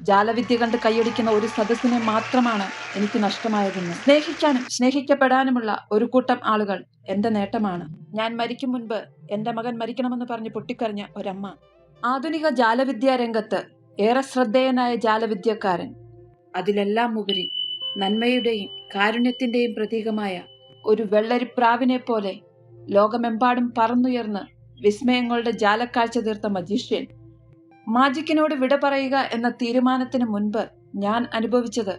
ജാലവിദ്യ കണ്ട് കൈയടിക്കുന്ന ഒരു സദസ്സിനെ മാത്രമാണ് എനിക്ക് നഷ്ടമായതെന്ന്. സ്നേഹിക്കാനും സ്നേഹിക്കപ്പെടാനുമുള്ള ഒരു കൂട്ടം ആളുകൾ എന്റെ നേട്ടമാണ്. ഞാൻ മരിക്കും മുൻപ് എന്റെ മകൻ മരിക്കണമെന്ന് പറഞ്ഞ് പൊട്ടിക്കരഞ്ഞ ഒരമ്മ. ആധുനിക ജാലവിദ്യാ രംഗത്ത് ഏറെ ശ്രദ്ധേയനായ ജാലവിദ്യക്കാരൻ. അതിലെല്ലാം ഉപരി നന്മയുടെയും കാരുണ്യത്തിന്റെയും പ്രതീകമായ ഒരു വെള്ളരിപ്രാവിനെ പോലെ ലോകമെമ്പാടും പറന്നുയർന്ന് വിസ്മയങ്ങളുടെ ജാലക്കാഴ്ച തീർത്ത മജീഷ്യൻ മാജിക്കിനോട് വിട പറയുക എന്ന തീരുമാനത്തിന് മുൻപ് ഞാൻ അനുഭവിച്ചത്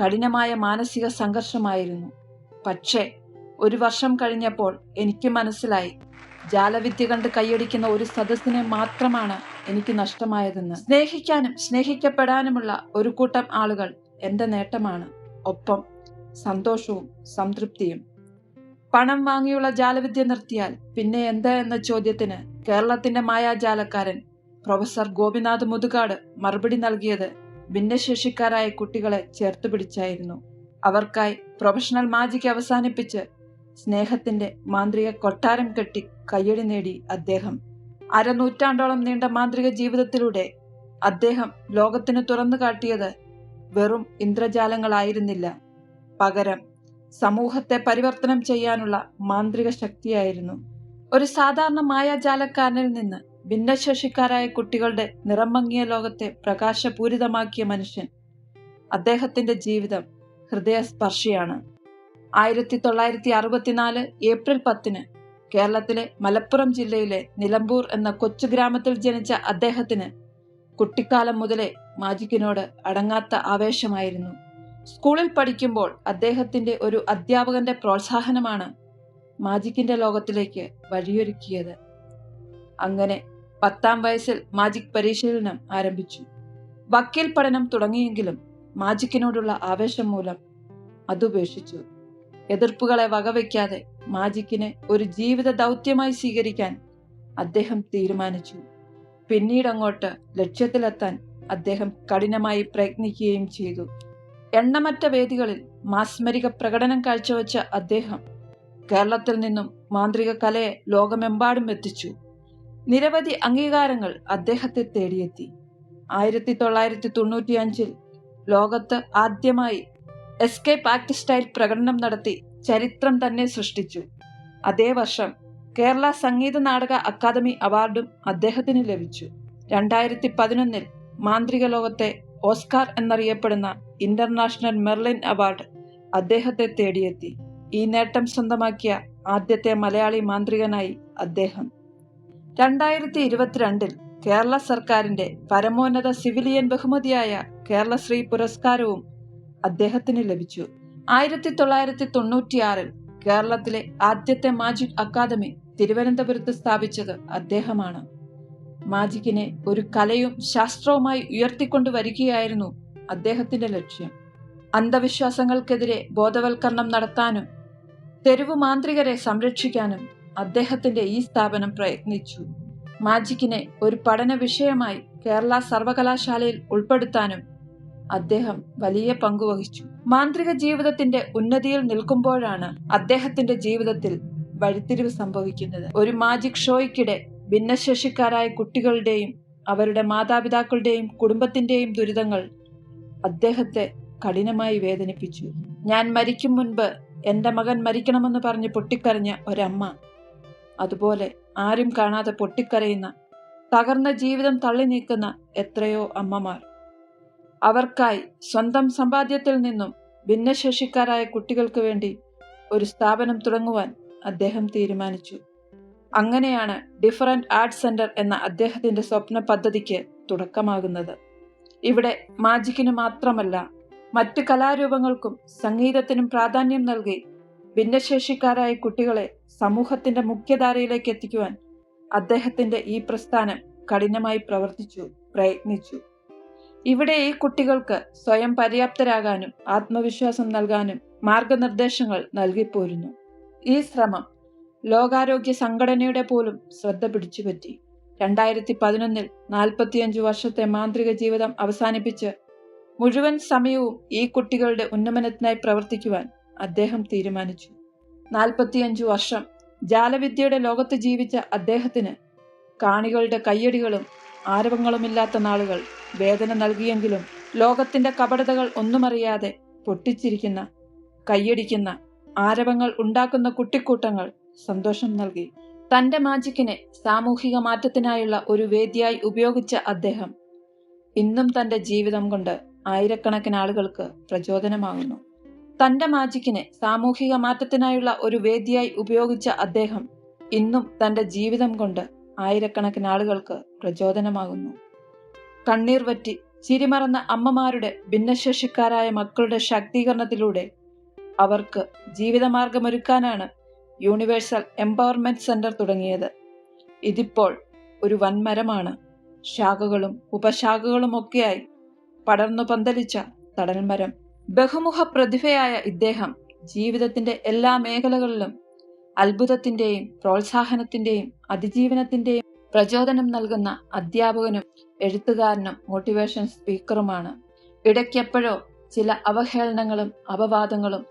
കഠിനമായ മാനസിക സംഘർഷമായിരുന്നു. പക്ഷേ ഒരു വർഷം കഴിഞ്ഞപ്പോൾ എനിക്ക് മനസ്സിലായി. ജാലവിദ്യ കണ്ട് കൈയടിക്കുന്ന ഒരു സദസ്സിനെ മാത്രമാണ് എനിക്ക് നഷ്ടമായതെന്ന്. സ്നേഹിക്കാനും സ്നേഹിക്കപ്പെടാനുമുള്ള ഒരു കൂട്ടം ആളുകൾ എന്റെ നേട്ടമാണ്. ഒപ്പം സന്തോഷവും സംതൃപ്തിയും. പണം വാങ്ങിയുള്ള ജാലവിദ്യ നിർത്തിയാൽ പിന്നെ എന്താ എന്ന ചോദ്യത്തിന് കേരളത്തിന്റെ മായാജാലക്കാരൻ പ്രൊഫസർ ഗോപിനാഥ് മുതുകാട് മറുപടി നൽകിയത് ഭിന്നശേഷിക്കാരായ കുട്ടികളെ ചേർത്ത് പിടിച്ചായിരുന്നു. അവർക്കായി പ്രൊഫഷണൽ മാജിക് അവസാനിപ്പിച്ച് സ്നേഹത്തിന്റെ മാന്ത്രിക കൊട്ടാരം കെട്ടി കയ്യടി നേടി അദ്ദേഹം. അരനൂറ്റാണ്ടോളം നീണ്ട മാന്ത്രിക ജീവിതത്തിലൂടെ അദ്ദേഹം ലോകത്തിന് തുറന്നു കാട്ടിയത് വെറും ഇന്ദ്രജാലങ്ങളായിരുന്നില്ല. പകരം സമൂഹത്തെ പരിവർത്തനം ചെയ്യാനുള്ള മാന്ത്രിക ശക്തിയായിരുന്നു. ഒരു സാധാരണ മായാജാലക്കാരനിൽ നിന്ന് ഭിന്നശേഷിക്കാരായ കുട്ടികളുടെ നിറംഭങ്ങിയ ലോകത്തെ പ്രകാശപൂരിതമാക്കിയ മനുഷ്യൻ അദ്ദേഹത്തിന്റെ ജീവിതം ഹൃദയസ്പർശിയാണ്. ആയിരത്തി തൊള്ളായിരത്തി അറുപത്തിനാല് ഏപ്രിൽ പത്തിന് കേരളത്തിലെ മലപ്പുറം ജില്ലയിലെ നിലമ്പൂർ എന്ന കൊച്ചു ഗ്രാമത്തിൽ ജനിച്ച അദ്ദേഹത്തിന് കുട്ടിക്കാലം മുതലേ മാജിക്കിനോട് അടങ്ങാത്ത ആവേശമായിരുന്നു. സ്കൂളിൽ പഠിക്കുമ്പോൾ അദ്ദേഹത്തിന്റെ ഒരു അധ്യാപകന്റെ പ്രോത്സാഹനമാണ് മാജിക്കിന്റെ ലോകത്തിലേക്ക് വഴിയൊരുക്കിയത്. അങ്ങനെ പത്താം വയസ്സിൽ മാജിക് പരിശീലനം ആരംഭിച്ചു. വക്കീൽ പഠനം തുടങ്ങിയെങ്കിലും മാജിക്കിനോടുള്ള ആവേശം മൂലം അതുപേക്ഷിച്ചു. എതിർപ്പുകളെ വകവയ്ക്കാതെ മാജിക്കിനെ ഒരു ജീവിത ദൗത്യമായി സ്വീകരിക്കാൻ അദ്ദേഹം തീരുമാനിച്ചു. പിന്നീട് അങ്ങോട്ട് ലക്ഷ്യത്തിലെത്താൻ അദ്ദേഹം കഠിനമായി പ്രയത്നിക്കുകയും ചെയ്തു. എണ്ണമറ്റ വേദികളിൽ മാസ്മരിക പ്രകടനം കാഴ്ചവെച്ച അദ്ദേഹം കേരളത്തിൽ നിന്നും മാന്ത്രിക കലയെ ലോകമെമ്പാടും എത്തിച്ചു. നിരവധി അംഗീകാരങ്ങൾ അദ്ദേഹത്തെ തേടിയെത്തി. ആയിരത്തി തൊള്ളായിരത്തി തൊണ്ണൂറ്റി അഞ്ചിൽ ലോകത്ത് ആദ്യമായി എസ്കേപ്പ് ആക്ട് സ്റ്റൈൽ പ്രകടനം നടത്തി ചരിത്രം തന്നെ സൃഷ്ടിച്ചു. അതേ വർഷം കേരള സംഗീത നാടക അക്കാദമി അവാർഡും അദ്ദേഹത്തിന് ലഭിച്ചു. രണ്ടായിരത്തി പതിനൊന്നിൽ മാന്ത്രിക ലോകത്തെ ഓസ്കാർ എന്നറിയപ്പെടുന്ന ഇന്റർനാഷണൽ മെർലിൻ അവാർഡ് അദ്ദേഹത്തെ തേടിയെത്തി. ഈ നേട്ടം സ്വന്തമാക്കിയ ആദ്യത്തെ മലയാളി മാന്ത്രികനായി അദ്ദേഹം. രണ്ടായിരത്തി ഇരുപത്തിരണ്ടിൽ കേരള സർക്കാരിന്റെ പരമോന്നത സിവിലിയൻ ബഹുമതിയായ കേരളശ്രീ പുരസ്കാരവും അദ്ദേഹത്തിന് ലഭിച്ചു. ആയിരത്തി തൊള്ളായിരത്തി തൊണ്ണൂറ്റിയാറിൽ കേരളത്തിലെ ആദ്യത്തെ മാജിക് അക്കാദമി തിരുവനന്തപുരത്ത് സ്ഥാപിച്ചത് അദ്ദേഹമാണ്. മാജിക്കിനെ ഒരു കലയും ശാസ്ത്രവുമായി ഉയർത്തിക്കൊണ്ടുവരികയായിരുന്നു അദ്ദേഹത്തിന്റെ ലക്ഷ്യം. അന്ധവിശ്വാസങ്ങൾക്കെതിരെ ബോധവൽക്കരണം നടത്താനും തെരുവു മാന്ത്രികരെ സംരക്ഷിക്കാനും അദ്ദേഹത്തിന്റെ ഈ സ്ഥാപനം പ്രയത്നിച്ചു. മാജിക്കിനെ ഒരു പഠന വിഷയമായി കേരള സർവകലാശാലയിൽ ഉൾപ്പെടുത്താനും അദ്ദേഹം വലിയ പങ്കുവഹിച്ചു മാന്ത്രിക ജീവിതത്തിന്റെ ഉന്നതിയിൽ നിൽക്കുമ്പോഴാണ് അദ്ദേഹത്തിന്റെ ജീവിതത്തിൽ വഴിത്തിരിവ് സംഭവിക്കുന്നത്. ഒരു മാജിക് ഷോയ്ക്കിടെ ഭിന്നശേഷിക്കാരായ കുട്ടികളുടെയും അവരുടെ മാതാപിതാക്കളുടെയും കുടുംബത്തിന്റെയും ദുരിതങ്ങൾ അദ്ദേഹത്തെ കഠിനമായി വേദനിപ്പിച്ചു. ഞാൻ മരിക്കും മുൻപ് എന്റെ മകൻ മരിക്കണമെന്ന് പറഞ്ഞ് പൊട്ടിക്കരഞ്ഞ ഒരമ്മ അതുപോലെ ആരും കാണാതെ പൊട്ടിക്കരയുന്ന തകർന്ന ജീവിതം തള്ളി നീക്കുന്ന എത്രയോ അമ്മമാർ. അവർക്കായി സ്വന്തം സമ്പാദ്യത്തിൽ നിന്നും ഭിന്നശേഷിക്കാരായ കുട്ടികൾക്ക് വേണ്ടി ഒരു സ്ഥാപനം തുടങ്ങുവാൻ അദ്ദേഹം തീരുമാനിച്ചു. അങ്ങനെയാണ് ഡിഫറന്റ് ആർട്സ് സെന്റർ എന്ന അദ്ദേഹത്തിന്റെ സ്വപ്ന പദ്ധതിക്ക് തുടക്കമാകുന്നത്. ഇവിടെ മാജിക്കിന് മാത്രമല്ല മറ്റ് കലാരൂപങ്ങൾക്കും സംഗീതത്തിനും പ്രാധാന്യം നൽകി ഭിന്നശേഷിക്കാരായ കുട്ടികളെ സമൂഹത്തിന്റെ മുഖ്യധാരയിലേക്ക് എത്തിക്കുവാൻ അദ്ദേഹത്തിന്റെ ഈ പ്രസ്ഥാനം കഠിനമായി പ്രവർത്തിച്ചു പ്രയത്നിച്ചു. ഇവിടെ ഈ കുട്ടികൾക്ക് സ്വയം പര്യാപ്തരാകാനും ആത്മവിശ്വാസം നൽകാനും മാർഗനിർദ്ദേശങ്ങൾ നൽകിപ്പോരുന്നു. ഈ ശ്രമം ലോകാരോഗ്യ സംഘടനയുടെ പോലും ശ്രദ്ധ പിടിച്ചുപറ്റി. രണ്ടായിരത്തി പതിനൊന്നിൽ നാൽപ്പത്തിയഞ്ചു വർഷത്തെ മാന്ത്രിക ജീവിതം അവസാനിപ്പിച്ച് മുഴുവൻ സമയവും ഈ കുട്ടികളുടെ ഉന്നമനത്തിനായി പ്രവർത്തിക്കുവാൻ അദ്ദേഹം തീരുമാനിച്ചു. നാൽപ്പത്തിയഞ്ചു വർഷം ജാലവിദ്യയുടെ ലോകത്ത് ജീവിച്ച അദ്ദേഹത്തിന് കാണികളുടെ കയ്യടികളും ആരവങ്ങളുമില്ലാത്ത നാളുകൾ വേദന നൽകിയെങ്കിലും ലോകത്തിന്റെ കപടതകൾ ഒന്നുമറിയാതെ പൊട്ടിച്ചിരിക്കുന്ന കയ്യടിക്കുന്ന ആരവങ്ങൾ ഉണ്ടാക്കുന്ന കുട്ടിക്കൂട്ടങ്ങൾ സന്തോഷം നൽകി. തന്റെ മാജിക്കിനെ സാമൂഹിക മാറ്റത്തിനായുള്ള ഒരു വേദിയായി ഉപയോഗിച്ച അദ്ദേഹം ഇന്നും തന്റെ ജീവിതം കൊണ്ട് ആയിരക്കണക്കിന് ആളുകൾക്ക് പ്രചോദനമാകുന്നു. തന്റെ മാജിക്കിനെ സാമൂഹിക മാറ്റത്തിനായുള്ള ഒരു വേദിയായി ഉപയോഗിച്ച അദ്ദേഹം ഇന്നും തന്റെ ജീവിതം കൊണ്ട് ആയിരക്കണക്കിന് ആളുകൾക്ക് പ്രചോദനമാകുന്നു. കണ്ണീർ വറ്റി ചിരിമറന്ന അമ്മമാരുടെ ഭിന്നശേഷിക്കാരായ മക്കളുടെ ശാക്തീകരണത്തിലൂടെ അവർക്ക് ജീവിതമാർഗമൊരുക്കാനാണ് യൂണിവേഴ്സൽ എംപവർമെന്റ് സെന്റർ തുടങ്ങിയത്. ഇതിപ്പോൾ ഒരു വൻമരമാണ്. ശാഖകളും ഉപശാഖകളും ഒക്കെയായി പടർന്നു പന്തലിച്ച തടൽമരം ബഹുമുഖ പ്രതിഭയായ ഇദ്ദേഹം ജീവിതത്തിന്റെ എല്ലാ മേഖലകളിലും അത്ഭുതത്തിന്റെയും പ്രോത്സാഹനത്തിന്റെയും അതിജീവനത്തിന്റെയും പ്രചോദനം നൽകുന്ന അധ്യാപകനും എഴുത്തുകാരനും മോട്ടിവേഷൻ സ്പീക്കറുമാണ് ഇടയ്ക്കെപ്പോഴോ ചില അവഹേളനങ്ങളും അപവാദങ്ങളും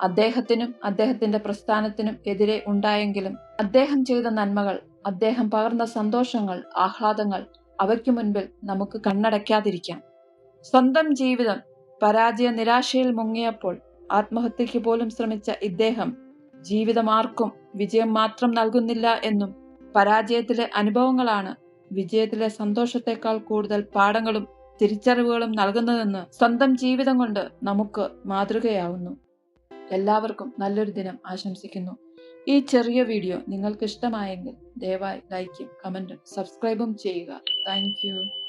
അദ്ദേഹത്തിനും അദ്ദേഹത്തിന്റെ പ്രസ്ഥാനത്തിനും എതിരെ ഉണ്ടായെങ്കിലും അദ്ദേഹം ചെയ്ത നന്മകൾ അദ്ദേഹം പകർന്ന സന്തോഷങ്ങൾ ആഹ്ലാദങ്ങൾ അവയ്ക്കു മുൻപിൽ നമുക്ക് കണ്ണടയ്ക്കാതിരിക്കാം. സ്വന്തം ജീവിതം പരാജയ നിരാശയിൽ മുങ്ങിയപ്പോൾ ആത്മഹത്യയ്ക്ക് പോലും ശ്രമിച്ച ഇദ്ദേഹം ജീവിതമാർക്കും വിജയം മാത്രം നൽകുന്നില്ല എന്നും പരാജയത്തിലെ അനുഭവങ്ങളാണ് വിജയത്തിലെ സന്തോഷത്തെക്കാൾ കൂടുതൽ പാഠങ്ങളും തിരിച്ചറിവുകളും നൽകുന്നതെന്ന് സ്വന്തം ജീവിതം കൊണ്ട് നമുക്ക് മാതൃകയാവുന്നു. എല്ലാവർക്കും നല്ലൊരു ദിനം ആശംസിക്കുന്നു. ഈ ചെറിയ വീഡിയോ നിങ്ങൾക്ക് ഇഷ്ടമായെങ്കിൽ ദയവായി ലൈക്കും കമന്റും സബ്സ്ക്രൈബും ചെയ്യുക. താങ്ക്